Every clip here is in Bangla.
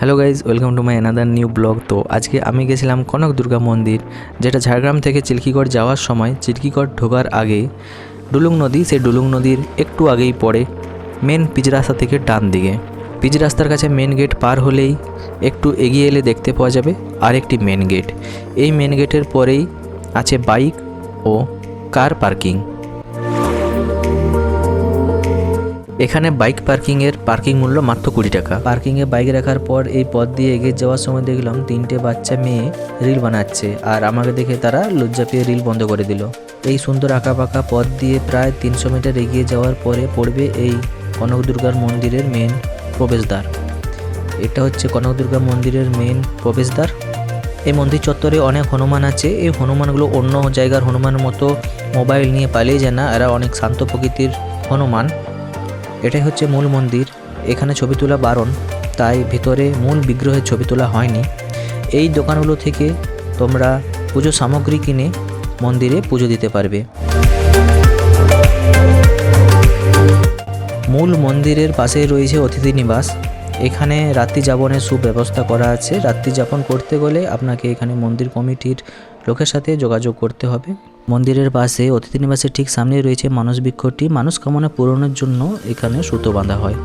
Hello guys welcome to my another new blog. তো আজকে আমি গেছিলাম কনক দুর্গা মন্দির, যেটা ঝাড়গ্রাম থেকে চিল্কিগড় যাওয়ার সময় চিল্কিগড় ঢোকার আগে ডুলুং নদী, সেই ডুলুং নদীর একটু আগেই পড়ে মেন পিচ রাস্তা থেকে ডান দিকে। পিচ রাস্তার কাছে মেন গেট পার হলেই একটু এগিয়ে এলে দেখতে পাওয়া যাবে আরেকটি মেন গেট এই মেন গেটের পরেই আছে বাইক ও কার পার্কিং এখানে বাইক পার্কিংয়ের পার্কিং মূল্য মাত্র কুড়ি টাকা। পার্কিংয়ে বাইক রাখার পর এই পথ দিয়ে এগিয়ে যাওয়ার সময় দেখলাম তিনটে বাচ্চা মেয়ে রিল বানাচ্ছে আর আমাকে দেখে তারা লজ্জা পেয়ে রিল বন্ধ করে দিল। এই সুন্দর আঁকা পাকা পথ দিয়ে প্রায় তিনশো মিটার এগিয়ে যাওয়ার পরে পড়বে এই কনক দুর্গার মন্দিরের মেন প্রবেশদ্বার। এটা হচ্ছে কনক দুর্গা মন্দিরের মেন প্রবেশদ্বার। এই মন্দির চত্বরে অনেক হনুমান আছে। এই হনুমানগুলো অন্য জায়গার হনুমানের মতো মোবাইল নিয়ে পালিয়ে যায় না। এরা অনেক শান্ত প্রকৃতির হনুমান। এটাই হচ্ছে মূল মন্দির। এখানে ছবি তোলা বারণ, তাই ভিতরে মূল বিগ্রহের ছবি তোলা হয়নি। এই দোকানগুলো থেকে তোমরা পুজো সামগ্রী কিনে মন্দিরে পুজো দিতে পারবে। মূল মন্দিরের পাশে রয়েছে অতিথি নিবাস। এখানে রাত্রি যাপনের সুব্যবস্থা করা আছে। রাত্রি যাপন করতে গেলে আপনাকে এখানে মন্দির কমিটির লোকের সাথে যোগাযোগ করতে হবে। মন্দিরের পাশে, অতিথি নিবাসের ঠিক সামনে রয়েছে মানস বৃক্ষটি। মানুষ কামনা পূরণের জন্য এখানে সুতো বাঁধা হয়।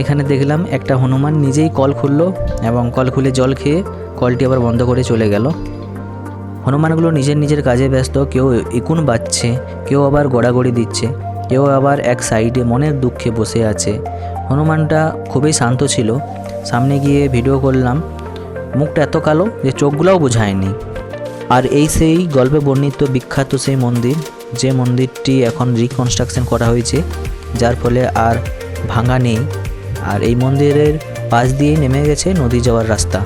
এখানে দেখলাম একটা হনুমান নিজেই কল খুললো এবং কল খুলে জল খেয়ে কলটি আবার বন্ধ করে চলে গেল। হনুমানগুলো নিজের নিজের কাজে ব্যস্ত, কেউ ইকুন বাজছে, কেউ আবার গড়াগড়ি দিচ্ছে, কেউ আবার এক সাইডে মনের দুঃখে বসে আছে। হনুমানটা খুবই শান্ত ছিল। সামনে গিয়ে ভিডিও করলাম, মুখটা এত কালো যে চোখগুলোও বোঝায়নি। আর এই সেই গল্পে বর্ণিত বিখ্যাত সেই মন্দির, যে মন্দিরটি এখন রিকনস্ট্রাকশন করা হয়েছে, যার ফলে আর ভাঙা নেই। আর এই মন্দিরের পাশ দিয়েই নেমে গেছে নদী যাওয়ার রাস্তা।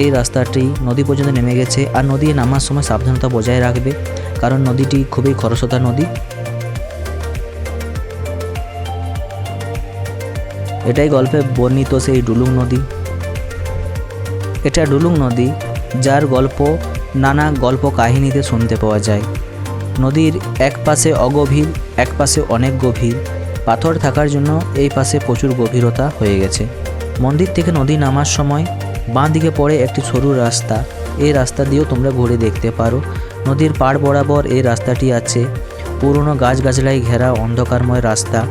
এই রাস্তাটি নদী পর্যন্ত নেমে গেছে আর নদী নামার সময় সাবধানতা বজায় রাখবে, কারণ নদীটি খুবই খরস্রোতা নদী। এটাই গল্পে বর্ণিত সেই ডুলুং নদী। এটা ডুলুং নদী, যার গল্প নানা গল্প কাহিনীতে শুনতে পাওয়া যায়। নদীর এক পাশে অগভীর, এক পাশে অনেক গভীর। পাথর থাকার জন্য এই পাশে প্রচুর গভীরতা হয়ে গেছে। মন্দির থেকে নদী নামার সময় বাঁ দিকে পড়ে একটি সরু রাস্তা। এই রাস্তা দিয়েও তোমরা ঘুরে দেখতে পারো। নদীর পাড় বরাবর এই রাস্তাটি আছে। পুরনো গাছগাছলায় ঘেরা অন্ধকারময় রাস্তা।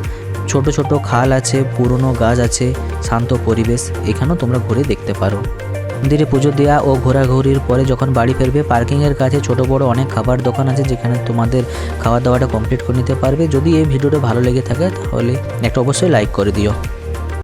ছোট ছোট খাল আছে, পুরনো গাছ আছে, শান্ত পরিবেশ। এখানেও তোমরা ঘুরে দেখতে পারো। মন্দিরে পুজো দেওয়া ও ঘোরাঘুরির পরে যখন বাড়ি ফিরবে, পার্কিংয়ের কাছে ছোট বড় অনেক খাবার দোকান আছে যেখানে তোমাদের খাওয়া দাওয়াটা কমপ্লিট করে নিতে পারবে। যদি এই ভিডিওটা ভালো লেগে থাকে, তাহলে একটা অবশ্যই লাইক করে দিও।